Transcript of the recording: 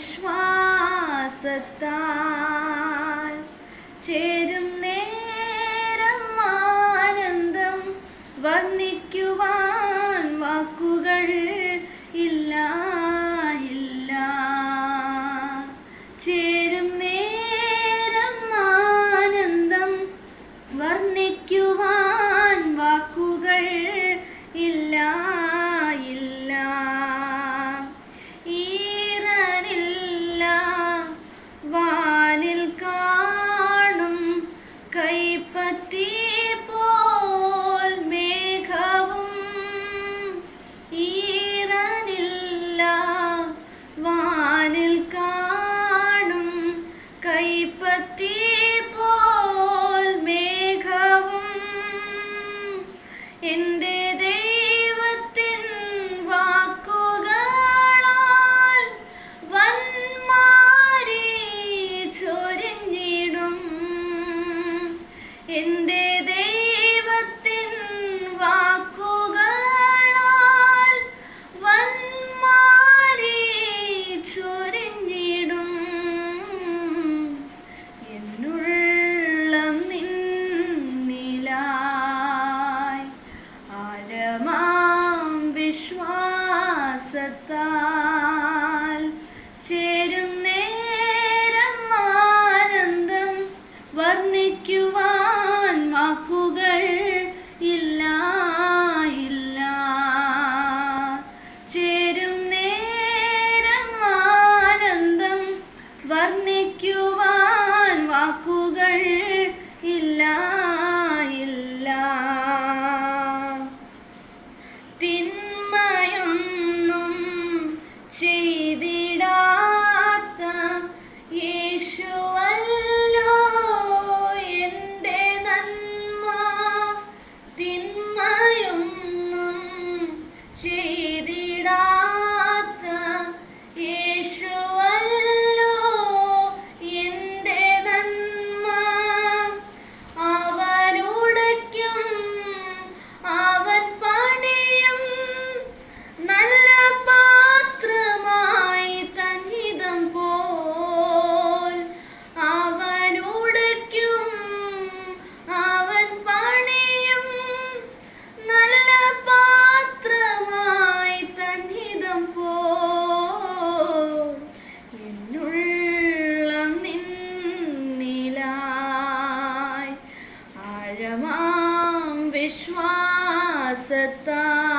विश्वासता എന്റെ ദൈവത്തിൻ വാക്കുകളാൽ വന്മാരി ചൊരിഞ്ഞിടും. എന്നുള്ളം നിന്നിലായി. ആരമാം सता